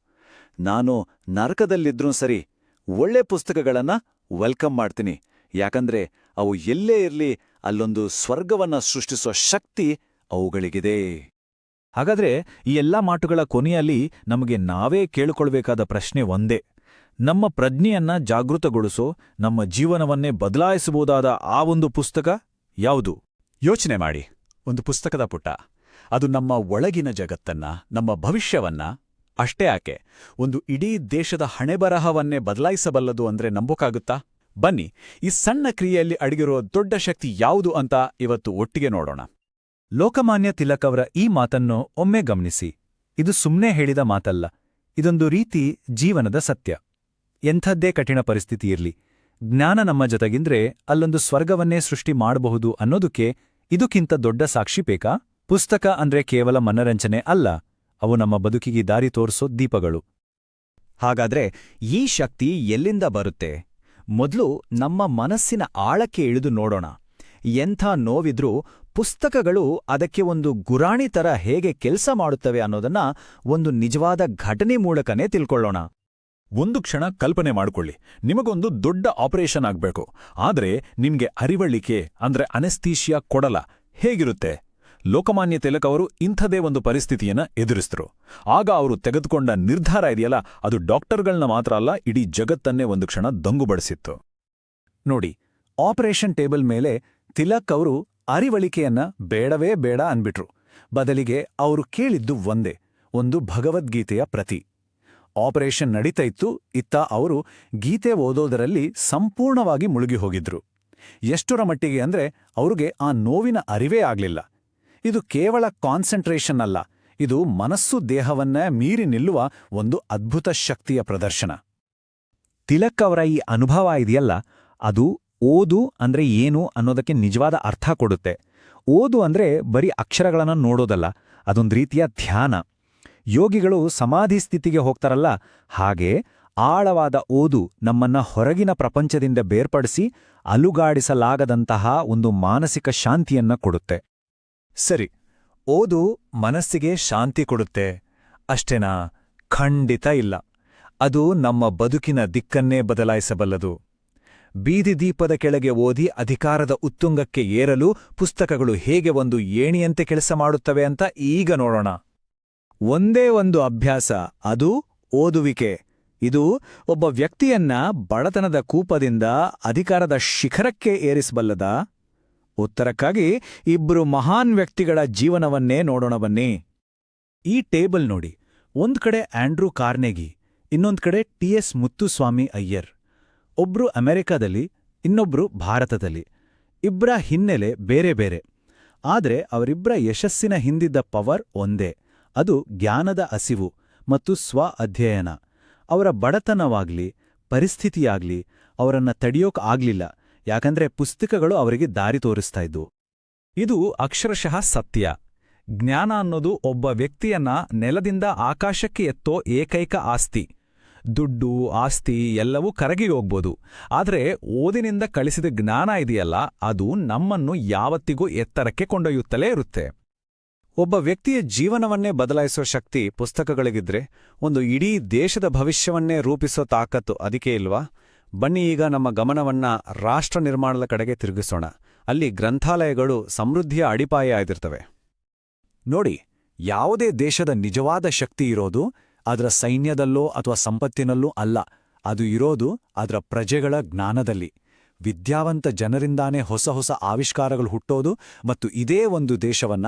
ನಾನು ನರಕದಲ್ಲಿದ್ರೂ ಸರಿ ಒಳ್ಳೆ ಪುಸ್ತಕಗಳನ್ನ ವೆಲ್ಕಮ್ ಮಾಡ್ತೀನಿ. ಯಾಕಂದ್ರೆ ಅವು ಎಲ್ಲೇ ಇರ್ಲಿ ಅಲ್ಲೊಂದು ಸ್ವರ್ಗವನ್ನ ಸೃಷ್ಟಿಸೋ ಶಕ್ತಿ ಅವುಗಳಿಗಿದೆ. ಹಾಗಾದ್ರೆ ಈ ಎಲ್ಲಾ ಮಾತುಗಳ ಕೊನೆಯಲ್ಲಿ ನಮಗೆ ನಾವೇ ಕೇಳಿಕೊಳ್ಬೇಕಾದ ಪ್ರಶ್ನೆ ಒಂದೇ. ನಮ್ಮ ಪ್ರಜ್ಞೆಯನ್ನ ಜಾಗೃತಗೊಳಿಸೋ, ನಮ್ಮ ಜೀವನವನ್ನೇ ಬದಲಾಯಿಸಬಹುದಾದ ಆ ಒಂದು ಪುಸ್ತಕ ಯಾವುದು? ಯೋಚನೆ ಮಾಡಿ. ಒಂದು ಪುಸ್ತಕದ ಪುಟ. ಅದು ನಮ್ಮ ಒಳಗಿನ ಜಗತ್ತನ್ನ, ನಮ್ಮ ಭವಿಷ್ಯವನ್ನ ಅಷ್ಟೇ ಆಕೆ. ಒಂದು ಇಡೀ ದೇಶದ ಹಣೆಬರಹವನ್ನೇ ಬದಲಾಯಿಸಬಲ್ಲದು ಅಂದ್ರೆ ನಂಬೋಕಾಗುತ್ತಾ? ಬನ್ನಿ, ಈ ಸಣ್ಣ ಕ್ರಿಯೆಯಲ್ಲಿ ಅಡಗಿರೋ ದೊಡ್ಡ ಶಕ್ತಿ ಯಾವುದು ಅಂತ ಇವತ್ತು ಒಟ್ಟಿಗೆ ನೋಡೋಣ. ಲೋಕಮಾನ್ಯ ತಿಲಕ್ ಅವರ ಈ ಮಾತನ್ನು ಒಮ್ಮೆ ಗಮನಿಸಿ. ಇದು ಸುಮ್ನೆ ಹೇಳಿದ ಮಾತಲ್ಲ. ಇದೊಂದು ರೀತಿ ಜೀವನದ ಸತ್ಯ. ಎಂಥದ್ದೇ ಕಠಿಣ ಪರಿಸ್ಥಿತಿ ಇರ್ಲಿ ಜ್ಞಾನ ನಮ್ಮ ಜೊತೆಗಿಂದ್ರೆ ಅಲ್ಲೊಂದು ಸ್ವರ್ಗವನ್ನೇ ಸೃಷ್ಟಿ ಮಾಡಬಹುದು ಅನ್ನೋದಕ್ಕೆ ಇದಕ್ಕಿಂತ ದೊಡ್ಡ ಸಾಕ್ಷಿ ಬೇಕಾ? ಪುಸ್ತಕ ಅಂದ್ರೆ ಕೇವಲ ಮನರಂಜನೆ ಅಲ್ಲ. ಅವು ನಮ್ಮ ಬದುಕಿಗೆ ದಾರಿ ತೋರಿಸೋ ದೀಪಗಳು. ಹಾಗಾದ್ರೆ ಈ ಶಕ್ತಿ ಎಲ್ಲಿಂದ ಬರುತ್ತೆ? ಮೊದಲು ನಮ್ಮ ಮನಸ್ಸಿನ ಆಳಕ್ಕೆ ಇಳಿದು ನೋಡೋಣ. ಎಂಥ ನೋವಿದ್ರೂ ಪುಸ್ತಕಗಳು ಅದಕ್ಕೆ ಒಂದು ಗುರಾಣಿ ತರ ಹೇಗೆ ಕೆಲಸ ಮಾಡುತ್ತವೆ ಅನ್ನೋದನ್ನ ಒಂದು ನಿಜವಾದ ಘಟನೆ ಮೂಲಕನೇ ತಿಳ್ಕೊಳ್ಳೋಣ. ಒಂದು ಕ್ಷಣ ಕಲ್ಪನೆ ಮಾಡಿಕೊಳ್ಳಿ. ನಿಮಗೊಂದು ದೊಡ್ಡ ಆಪರೇಷನ್ ಆಗಬೇಕು. ಆದರೆ ನಿಮಗೆ ಅರಿವಳಿಕೆ ಅಂದ್ರೆ ಅನೆಸ್ತೀಶಿಯಾ ಕೊಡಲ ಹೇಗಿರುತ್ತೆ? ಲೋಕಮಾನ್ಯ ತಿಲಕ್ ಅವರು ಇಂಥದೇ ಒಂದು ಪರಿಸ್ಥಿತಿಯನ್ನ ಎದುರಿಸಿದ್ರು. ಆಗ ಅವರು ತೆಗೆದುಕೊಂಡ ನಿರ್ಧಾರ ಇದೆಯಲ್ಲ, ಅದು ಡಾಕ್ಟರ್ಗಳನ್ನ ಮಾತ್ರ ಅಲ್ಲ, ಇಡೀ ಜಗತ್ತನ್ನೇ ಒಂದು ಕ್ಷಣ ದಂಗುಬಡಿಸಿತ್ತು ನೋಡಿ, ಆಪರೇಷನ್ ಟೇಬಲ್ ಮೇಲೆ ತಿಲಕ್ ಅವರು ಅರಿವಳಿಕೆಯನ್ನ ಬೇಡವೇ ಬೇಡ ಅನ್ಬಿಟ್ರು ಬದಲಿಗೆ ಅವರು ಕೇಳಿದ್ದು ಒಂದೇ, ಒಂದು ಭಗವದ್ಗೀತೆಯ ಪ್ರತಿ. ಆಪರೇಷನ್ ನಡೀತಾ ಇತ್ತು, ಇತ್ತ ಅವರು ಗೀತೆ ಓದೋದರಲ್ಲಿ ಸಂಪೂರ್ಣವಾಗಿ ಮುಳುಗಿ ಹೋಗಿದ್ರು. ಎಷ್ಟರ ಮಟ್ಟಿಗೆ ಅಂದ್ರೆ ಅವ್ರಿಗೆ ಆ ನೋವಿನ ಅರಿವೇ ಆಗಲಿಲ್ಲ. ಇದು ಕೇವಲ ಕಾನ್ಸಂಟ್ರೇಷನ್ ಅಲ್ಲ, ಇದು ಮನಸ್ಸು ದೇಹವನ್ನೇ ಮೀರಿ ನಿಲ್ಲುವ ಒಂದು ಅದ್ಭುತ ಶಕ್ತಿಯ ಪ್ರದರ್ಶನ. ತಿಲಕ್ ಅವರ ಈ ಅನುಭವ ಇದೆಯಲ್ಲ, ಅದು ಓದು ಅಂದ್ರೆ ಏನು ಅನ್ನೋದಕ್ಕೆ ನಿಜವಾದ ಅರ್ಥ ಕೊಡುತ್ತೆ. ಓದು ಅಂದ್ರೆ ಬರೀ ಅಕ್ಷರಗಳನ್ನು ನೋಡೋದಲ್ಲ, ಅದೊಂದು ರೀತಿಯ ಧ್ಯಾನ. ಯೋಗಿಗಳು ಸಮಾಧಿ ಸ್ಥಿತಿಗೆ ಹೋಗ್ತಾರಲ್ಲ, ಹಾಗೆ ಆಳವಾದ ಓದು ನಮ್ಮನ್ನ ಹೊರಗಿನ ಪ್ರಪಂಚದಿಂದ ಬೇರ್ಪಡಿಸಿ ಅಲುಗಾಡಿಸಲಾಗದಂತಹ ಒಂದು ಮಾನಸಿಕ ಶಾಂತಿಯನ್ನ ಕೊಡುತ್ತೆ. ಸರಿ, ಓದು ಮನಸ್ಸಿಗೆ ಶಾಂತಿ ಕೊಡುತ್ತೆ. ಅಷ್ಟೇನಾ? ಖಂಡಿತ ಇಲ್ಲ. ಅದು ನಮ್ಮ ಬದುಕಿನ ದಿಕ್ಕನ್ನೇ ಬದಲಾಯಿಸಬಲ್ಲದು. ಬೀದಿ ದೀಪದ ಕೆಳಗೆ ಓದಿ ಅಧಿಕಾರದ ಉತ್ತುಂಗಕ್ಕೆ ಏರಲು ಪುಸ್ತಕಗಳು ಹೇಗೆ ಒಂದು ಏಣಿಯಂತೆ ಕೆಲಸ ಮಾಡುತ್ತವೆ ಅಂತ ಈಗ ನೋಡೋಣ. ಒಂದೇ ಒಂದು ಅಭ್ಯಾಸ, ಅದು ಓದುವಿಕೆ. ಇದು ಒಬ್ಬ ವ್ಯಕ್ತಿಯನ್ನ ಬಡತನದ ಕೂಪದಿಂದ ಅಧಿಕಾರದ ಶಿಖರಕ್ಕೆ ಏರಿಸಬಲ್ಲದ? ಉತ್ತರಕ್ಕಾಗಿ ಇಬ್ಬರು ಮಹಾನ್ ವ್ಯಕ್ತಿಗಳ ಜೀವನವನ್ನೇ ನೋಡೋಣ ಬನ್ನಿ. ಈ ಟೇಬಲ್ ನೋಡಿ. ಒಂದ್ ಕಡೆ ಆಂಡ್ರೂ ಕಾರ್ನೆಗಿ, ಇನ್ನೊಂದ್ ಕಡೆ ಟಿ ಎಸ್ ಮುತ್ತುಸ್ವಾಮಿ ಅಯ್ಯರ್. ಒಬ್ರು ಅಮೆರಿಕದಲ್ಲಿ, ಇನ್ನೊಬ್ರು ಭಾರತದಲ್ಲಿ. ಇಬ್ರ ಹಿನ್ನೆಲೆ ಬೇರೆ ಬೇರೆ. ಆದರೆ ಅವರಿಬ್ಬರ ಯಶಸ್ಸಿನ ಹಿಂದಿದ್ದ ಪವರ್ ಒಂದೇ. ಅದು ಜ್ಞಾನದ ಅಸಿವು ಮತ್ತು ಸ್ವ ಅಧ್ಯಯನ. ಅವರ ಬಡತನವಾಗ್ಲಿ, ಪರಿಸ್ಥಿತಿಯಾಗ್ಲಿ, ಅವರನ್ನ ತಡೆಯೋಕ್ ಆಗ್ಲಿಲ್ಲ, ಯಾಕಂದ್ರೆ ಪುಸ್ತಕಗಳು ಅವರಿಗೆ ದಾರಿ ತೋರಿಸ್ತಾ ಇದ್ವು. ಇದು ಅಕ್ಷರಶಃ ಸತ್ಯ. ಜ್ಞಾನ ಅನ್ನೋದು ಒಬ್ಬ ವ್ಯಕ್ತಿಯನ್ನ ನೆಲದಿಂದ ಆಕಾಶಕ್ಕೆ ಎತ್ತೋ ಏಕೈಕ ಆಸ್ತಿ. ದುಡ್ಡು, ಆಸ್ತಿ ಎಲ್ಲವೂ ಕರಗಿ ಹೋಗ್ಬೋದು. ಆದರೆ ಓದಿನಿಂದ ಕಳಿಸಿದ ಜ್ಞಾನ ಇದೆಯಲ್ಲ, ಅದು ನಮ್ಮನ್ನು ಯಾವತ್ತಿಗೂ ಎತ್ತರಕ್ಕೆ ಕೊಂಡೊಯ್ಯುತ್ತಲೇ ಇರುತ್ತೆ. ಒಬ್ಬ ವ್ಯಕ್ತಿಯ ಜೀವನವನ್ನೇ ಬದಲಾಯಿಸೋ ಶಕ್ತಿ ಪುಸ್ತಕಗಳಿಗಿದ್ರೆ, ಒಂದು ಇಡೀ ದೇಶದ ಭವಿಷ್ಯವನ್ನೇ ರೂಪಿಸೋ ತಾಕತ್ತು ಅದಕ್ಕೆ ಇಲ್ವಾ? ಬನ್ನಿ ಈಗ ನಮ್ಮ ಗಮನವನ್ನ ರಾಷ್ಟ್ರ ನಿರ್ಮಾಣದ ಕಡೆಗೆ ತಿರುಗಿಸೋಣ. ಅಲ್ಲಿ ಗ್ರಂಥಾಲಯಗಳು ಸಮೃದ್ಧಿಯ ಅಡಿಪಾಯ ಆಗಿರ್ತವೆ. ನೋಡಿ, ಯಾವುದೇ ದೇಶದ ನಿಜವಾದ ಶಕ್ತಿ ಇರೋದು ಅದರ ಸೈನ್ಯದಲ್ಲೋ ಅಥವಾ ಸಂಪತ್ತಿನಲ್ಲೂ ಅಲ್ಲ. ಅದು ಇರೋದು ಅದರ ಪ್ರಜೆಗಳ ಜ್ಞಾನದಲ್ಲಿ. ವಿದ್ಯಾವಂತ ಜನರಿಂದಾನೇ ಹೊಸ ಹೊಸ ಆವಿಷ್ಕಾರಗಳು ಹುಟ್ಟೋದು ಮತ್ತು ಇದೇ ಒಂದು ದೇಶವನ್ನ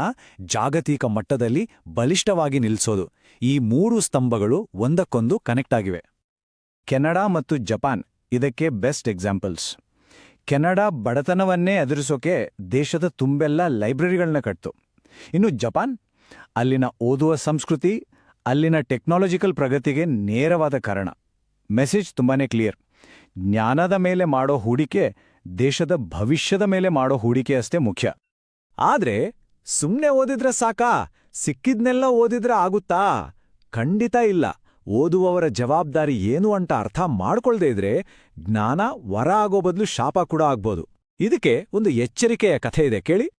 ಜಾಗತಿಕ ಮಟ್ಟದಲ್ಲಿ ಬಲಿಷ್ಠವಾಗಿ ನಿಲ್ಲಿಸೋದು ಈ ಮೂರು ಸ್ತಂಭಗಳು ಒಂದಕ್ಕೊಂದು ಕನೆಕ್ಟ್ ಆಗಿವೆ. ಕೆನಡಾ ಮತ್ತು ಜಪಾನ್, ಇದಕ್ಕೆ ಬೆಸ್ಟ್ ಎಕ್ಸಾಂಪಲ್ಸ್ ಕೆನಡಾ ಬಡತನವನ್ನೇ ಎದುರಿಸೋಕೆ ದೇಶದ ತುಂಬೆಲ್ಲ ಲೈಬ್ರರಿಗಳನ್ನ ಕಟ್ತು. ಇನ್ನು ಜಪಾನ್, ಅಲ್ಲಿನ ಓದುವ ಸಂಸ್ಕೃತಿ, ಅಲ್ಲಿನ ಟೆಕ್ನಾಲಜಿಕಲ್ ಪ್ರಗತಿಗೆ ನೇರವಾದ ಕಾರಣ. ಮೆಸೇಜ್ ತುಂಬಾನೇ ಕ್ಲಿಯರ್ ಜ್ಞಾನದ ಮೇಲೆ ಮಾಡೋ ಹೂಡಿಕೆ ದೇಶದ ಭವಿಷ್ಯದ ಮೇಲೆ ಮಾಡೋ ಹೂಡಿಕೆ ಅಷ್ಟೇ ಮುಖ್ಯ. ಆದ್ರೆ ಸುಮ್ನೆ ಓದಿದ್ರೆ ಸಾಕಾ? ಸಿಕ್ಕಿದ್ನೆಲ್ಲ ಓದಿದ್ರೆ ಆಗುತ್ತಾ? ಖಂಡಿತ ಇಲ್ಲ. ಓದುವವರ ಜವಾಬ್ದಾರಿ ಏನು ಅಂತ ಅರ್ಥ ಮಾಡ್ಕೊಳ್ದೇ ಇದ್ರೆ ಜ್ಞಾನ ವರ ಆಗೋ ಬದಲು ಶಾಪ ಕೂಡ ಆಗ್ಬೋದು. ಇದಕ್ಕೆ ಒಂದು ಎಚ್ಚರಿಕೆಯ ಕಥೆ ಇದೆ, ಕೇಳಿ?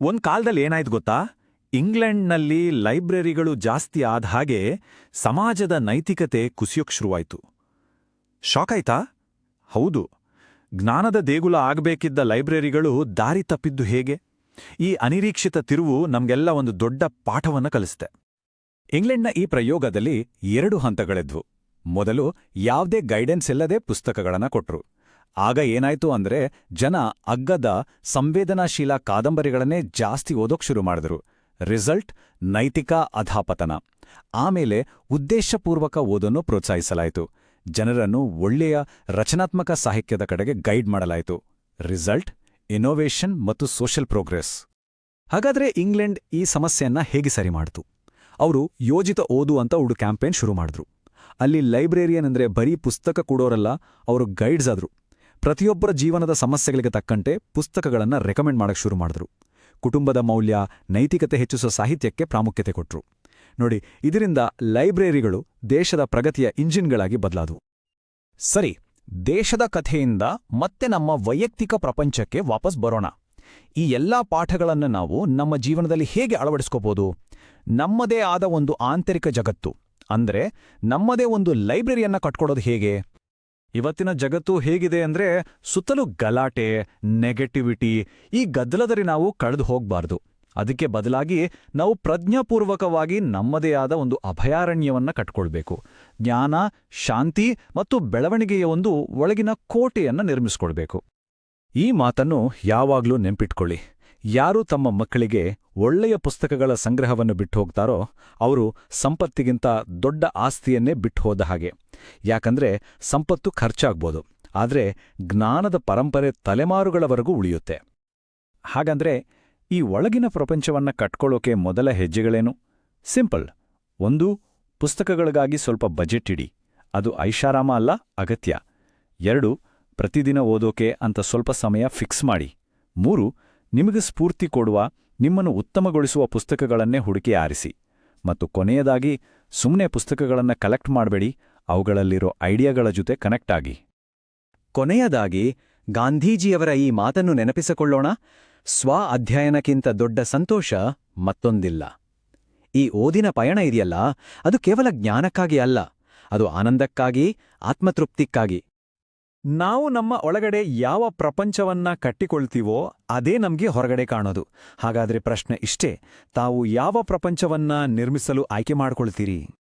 ಒಂದ್ ಕಾಲದಲ್ಲಿ ಏನಾಯ್ತು ಗೊತ್ತಾ? ಇಂಗ್ಲೆಂಡ್ನಲ್ಲಿ ಲೈಬ್ರರಿಗಳು ಜಾಸ್ತಿ ಆದ ಹಾಗೆ ಸಮಾಜದ ನೈತಿಕತೆ ಕುಸಿಯೋಕ್ ಶುರುವಾಯ್ತು. ಶಾಕ್ ಆಯ್ತಾ? ಹೌದು, ಜ್ಞಾನದ ದೇಗುಲ ಆಗಬೇಕಿದ್ದ ಲೈಬ್ರರಿಗಳು ದಾರಿ ತಪ್ಪಿದ್ದು ಹೇಗೆ? ಈ ಅನಿರೀಕ್ಷಿತ ತಿರುವು ನಮ್ಗೆಲ್ಲ ಒಂದು ದೊಡ್ಡ ಪಾಠವನ್ನ ಕಲಿಸಿದೆ ಇಂಗ್ಲೆಂಡ್ನ ಈ ಪ್ರಯೋಗದಲ್ಲಿ ಎರಡು ಹಂತಗಳಿದ್ವು. ಮೊದಲು ಯಾವುದೇ ಗೈಡೆನ್ಸ್ ಇಲ್ಲದೆ ಪುಸ್ತಕಗಳನ್ನ ಕೊಟ್ರು. ಆಗ ಏನಾಯ್ತು ಅಂದ್ರೆ ಜನ ಅಗ್ಗದ ಸಂವೇದನಾಶೀಲ ಕಾದಂಬರಿಗಳನ್ನೇ ಜಾಸ್ತಿ ಓದೋಕ್ ಶುರು ಮಾಡಿದ್ರು. ರಿಸಲ್ಟ್, ನೈತಿಕ ಅಧಾಪತನ. ಆಮೇಲೆ ಉದ್ದೇಶಪೂರ್ವಕ ಓದನ್ನು ಪ್ರೋತ್ಸಾಹಿಸಲಾಯಿತು. ಜನರನ್ನು ಒಳ್ಳೆಯ ರಚನಾತ್ಮಕ ಸಾಹಿತ್ಯದ ಕಡೆಗೆ ಗೈಡ್ ಮಾಡಲಾಯಿತು. ರಿಸಲ್ಟ್ ಇನೋವೇಷನ್ ಮತ್ತು ಸೋಷಲ್ ಪ್ರೋಗ್ರೆಸ್. ಹಾಗಾದ್ರೆ ಇಂಗ್ಲೆಂಡ್ ಈ ಸಮಸ್ಯೆಯನ್ನ ಹೇಗೆ ಸರಿ ಮಾಡಿತು? ಅವರು ಯೋಜಿತ ಓದು ಅಂತ ಉಡು ಕ್ಯಾಂಪೇನ್ ಶುರು ಮಾಡಿದ್ರು. ಅಲ್ಲಿ ಲೈಬ್ರೇರಿಯನ್ ಅಂದ್ರೆ ಬರೀ ಪುಸ್ತಕ ಕೊಡೋರಲ್ಲ, ಅವರು ಗೈಡ್ಸ್ ಆದ್ರು. ಪ್ರತಿಯೊಬ್ಬರ ಜೀವನದ ಸಮಸ್ಯೆಗಳಿಗೆ ತಕ್ಕಂತೆ ಪುಸ್ತಕಗಳನ್ನು ರೆಕಮೆಂಡ್ ಮಾಡಕ್ ಶುರು ಮಾಡಿದ್ರು. ಕುಟುಂಬದ ಮೌಲ್ಯ, ನೈತಿಕತೆ ಹೆಚ್ಚಿಸುವ ಸಾಹಿತ್ಯಕ್ಕೆ ಪ್ರಾಮುಖ್ಯತೆ ಕೊಟ್ಟರು ನೋಡಿ, ಇದರಿಂದ ಲೈಬ್ರರಿಗಳು ದೇಶದ ಪ್ರಗತಿಯ ಇಂಜಿನ್ಗಳಾಗಿ ಬದಲಾದವು. ಸರಿ, ದೇಶದ ಕಥೆಯಿಂದ ಮತ್ತೆ ನಮ್ಮ ವೈಯಕ್ತಿಕ ಪ್ರಪಂಚಕ್ಕೆ ವಾಪಸ್ ಬರೋಣ. ಈ ಎಲ್ಲಾ ಪಾಠಗಳನ್ನು ನಾವು ನಮ್ಮ ಜೀವನದಲ್ಲಿ ಹೇಗೆ ಅಳವಡಿಸ್ಕೋಬೋದು ನಮ್ಮದೇ ಆದ ಒಂದು ಆಂತರಿಕ ಜಗತ್ತು, ಅಂದ್ರೆ ನಮ್ಮದೇ ಒಂದು ಲೈಬ್ರರಿಯನ್ನ ಕಟ್ಕೊಡೋದು ಹೇಗೆ? ಇವತ್ತಿನ ಜಗತ್ತು ಹೇಗಿದೆ ಅಂದ್ರೆ ಸುತ್ತಲೂ ಗಲಾಟೆ, ನೆಗೆಟಿವಿಟಿ, ಈ ಗದ್ದಲದಲ್ಲಿ ನಾವು ಕಳೆದು ಹೋಗ್ಬಾರ್ದು. ಅದಕ್ಕೆ ಬದಲಾಗಿ ನಾವು ಪ್ರಜ್ಞಾಪೂರ್ವಕವಾಗಿ ನಮ್ಮದೇ ಆದ ಒಂದು ಅಭಯಾರಣ್ಯವನ್ನು ಕಟ್ಕೊಳ್ಬೇಕು. ಜ್ಞಾನ, ಶಾಂತಿ ಮತ್ತು ಬೆಳವಣಿಗೆಯ ಒಂದು ಒಳಗಿನ ಕೋಟೆಯನ್ನು ನಿರ್ಮಿಸ್ಕೊಳ್ಬೇಕು. ಈ ಮಾತನ್ನು ಯಾವಾಗಲೂ ನೆನ್ಪಿಟ್ಕೊಳ್ಳಿ. ಯಾರು ತಮ್ಮ ಮಕ್ಕಳಿಗೆ ಒಳ್ಳೆಯ ಪುಸ್ತಕಗಳ ಸಂಗ್ರಹವನ್ನು ಬಿಟ್ಟು ಹೋಗ್ತಾರೋ ಅವರು ಸಂಪತ್ತಿಗಿಂತ ದೊಡ್ಡ ಆಸ್ತಿಯನ್ನೇ ಬಿಟ್ಟು ಹೋದ ಹಾಗೆ. ಯಾಕಂದ್ರೆ ಸಂಪತ್ತು ಖರ್ಚಾಗ್ಬೋದು, ಆದರೆ ಜ್ಞಾನದ ಪರಂಪರೆ ತಲೆಮಾರುಗಳವರೆಗೂ ಉಳಿಯುತ್ತೆ. ಹಾಗಂದ್ರೆ ಈ ಒಳಗಿನ ಪ್ರಪಂಚವನ್ನ ಕಟ್ಕೊಳ್ಳೋಕೆ ಮೊದಲ ಹೆಜ್ಜೆಗಳೇನು? ಸಿಂಪಲ್. ಒಂದು, ಪುಸ್ತಕಗಳಿಗಾಗಿ ಸ್ವಲ್ಪ ಬಜೆಟ್ ಇಡಿ. ಅದು ಐಷಾರಾಮ ಅಲ್ಲ, ಅಗತ್ಯ. ಎರಡು, ಪ್ರತಿದಿನ ಓದೋಕೆ ಅಂತ ಸ್ವಲ್ಪ ಸಮಯ ಫಿಕ್ಸ್ ಮಾಡಿ. ಮೂರು, ನಿಮಗೆ ಸ್ಫೂರ್ತಿ ಕೊಡುವ, ನಿಮ್ಮನ್ನು ಉತ್ತಮಗೊಳಿಸುವ ಪುಸ್ತಕಗಳನ್ನೇ ಹುಡುಕಿ ಆರಿಸಿ. ಮತ್ತು ಕೊನೆಯದಾಗಿ ಸುಮ್ಮನೆ ಪುಸ್ತಕಗಳನ್ನು ಕಲೆಕ್ಟ್ ಮಾಡಬೇಡಿ, ಅವುಗಳಲ್ಲಿರೋ ಐಡಿಯಾಗಳ ಜೊತೆ ಕನೆಕ್ಟ್ ಆಗಿ. ಕೊನೆಯದಾಗಿ, ಗಾಂಧೀಜಿಯವರ ಈ ಮಾತನ್ನು ನೆನಪಿಸಿಕೊಳ್ಳೋಣ. ಸ್ವ ಅಧ್ಯಯನಕ್ಕಿಂತ ದೊಡ್ಡ ಸಂತೋಷ ಮತ್ತೊಂದಿಲ್ಲ. ಈ ಓದಿನ ಪಯಣ ಇದೆಯಲ್ಲ, ಅದು ಕೇವಲ ಜ್ಞಾನಕ್ಕಾಗಿ ಅಲ್ಲ, ಅದು ಆನಂದಕ್ಕಾಗಿ, ಆತ್ಮತೃಪ್ತಿಕ್ಕಾಗಿ. ನಾವು ನಮ್ಮ ಒಳಗಡೆ ಯಾವ ಪ್ರಪಂಚವನ್ನ ಕಟ್ಟಿಕೊಳ್ತೀವೋ ಅದೇ ನಮಗೆ ಹೊರಗಡೆ ಕಾಣೋದು. ಹಾಗಾದ್ರೆ ಪ್ರಶ್ನೆ ಇಷ್ಟೇ, ತಾವು ಯಾವ ಪ್ರಪಂಚವನ್ನ ನಿರ್ಮಿಸಲು ಆಯ್ಕೆ ಮಾಡ್ಕೊಳ್ತೀರಿ?